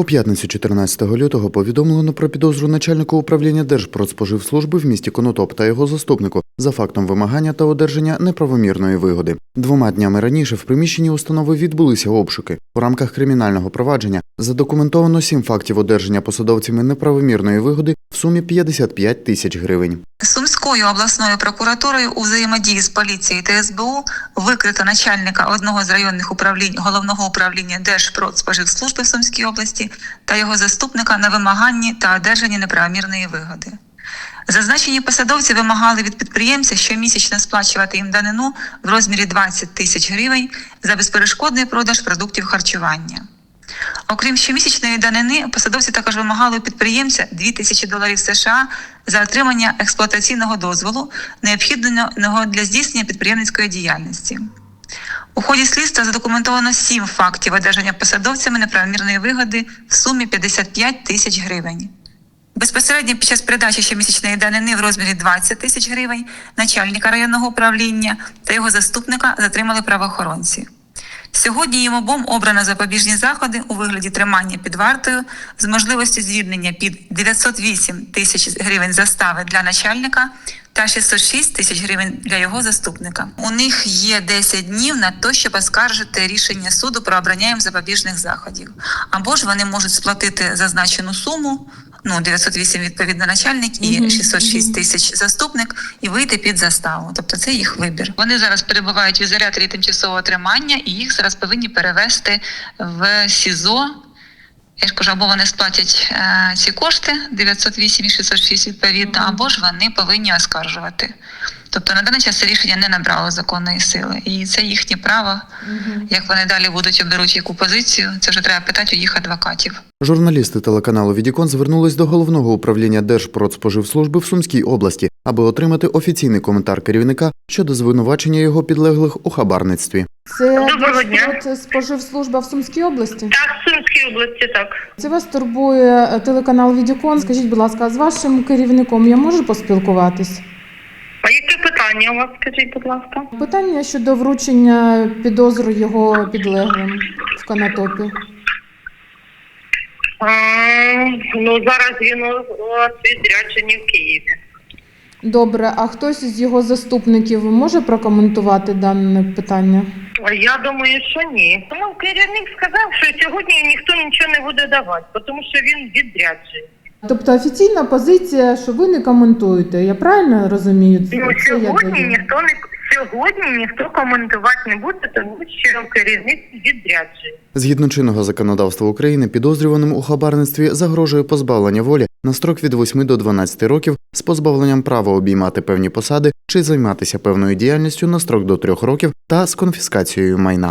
У п'ятницю 14 лютого повідомлено про підозру начальнику управління Держпродспоживслужби в місті Конотоп та його заступнику за фактом вимагання та одержання неправомірної вигоди. Двома днями раніше в приміщенні установи відбулися обшуки. У рамках кримінального провадження задокументовано сім фактів одержання посадовцями неправомірної вигоди сумі 55 тисяч гривень. Сумською обласною прокуратурою у взаємодії з поліцією та СБУ викрито начальника одного з районних управлінь головного управління Держпродспоживслужби в Сумській області та його заступника на вимаганні та одержанні неправомірної вигоди. Зазначені посадовці вимагали від підприємця щомісячно сплачувати їм данину в розмірі 20 тисяч гривень за безперешкодний продаж продуктів харчування. Окрім щомісячної данини, посадовці також вимагали у підприємця 2 тисячі доларів США за отримання експлуатаційного дозволу, необхідного для здійснення підприємницької діяльності. У ході слідства задокументовано сім фактів одержання посадовцями неправомірної вигоди в сумі 55 тисяч гривень. Безпосередньо під час передачі щомісячної данини в розмірі 20 тисяч гривень начальника районного управління та його заступника затримали правоохоронці. Сьогодні їм обом обрано запобіжні заходи у вигляді тримання під вартою з можливістю звільнення під 908 тисяч гривень застави для начальника та 606 тисяч гривень для його заступника. У них є 10 днів на те, щоб оскаржити рішення суду про обрання їм запобіжних заходів. Або ж вони можуть сплатити зазначену суму. Ну, 908 відповідно начальник і 606 тисяч заступник, і вийти під заставу. Тобто це їх вибір. Вони зараз перебувають в ізоляторі тимчасового тримання, і їх зараз повинні перевести в СІЗО. Я ж кажу, або вони сплатять е, ці кошти 908 і 606 відповідно, або ж вони повинні оскаржувати. Тобто на даний час це рішення не набрало законної сили, і це їхнє право. Як вони далі будуть оберуть яку позицію, це вже треба питати у їх адвокатів. Журналісти телеканалу Відікон звернулись до головного управління Держпродспоживслужби в Сумській області, аби отримати офіційний коментар керівника щодо звинувачення його підлеглих у хабарництві. Це Доброго дня. споживслужба в Сумській області. Так, в Сумській області так. Це вас турбує телеканал Відікон. Скажіть, будь ласка, з вашим керівником я можу поспілкуватись? Питання у вас, скажіть, будь ласка? Питання щодо вручення підозру його підлеглим в Канатопі. А, ну, зараз він у у відрядженні в Києві. Добре, а хтось з його заступників може прокоментувати дане питання? Я думаю, що ні. Ну, керівник сказав, що сьогодні ніхто нічого не буде давати, тому що він відряджений. Тобто офіційна позиція, що ви не коментуєте. Я правильно розумію? Ну, Це я сьогодні ніхто не сьогодні ніхто коментувати не буде, тому що керівник відряджений. Згідно чинного законодавства України, підозрюваним у хабарництві загрожує позбавлення волі на строк від 8 до 12 років з позбавленням права обіймати певні посади чи займатися певною діяльністю на строк до 3 років та з конфіскацією майна.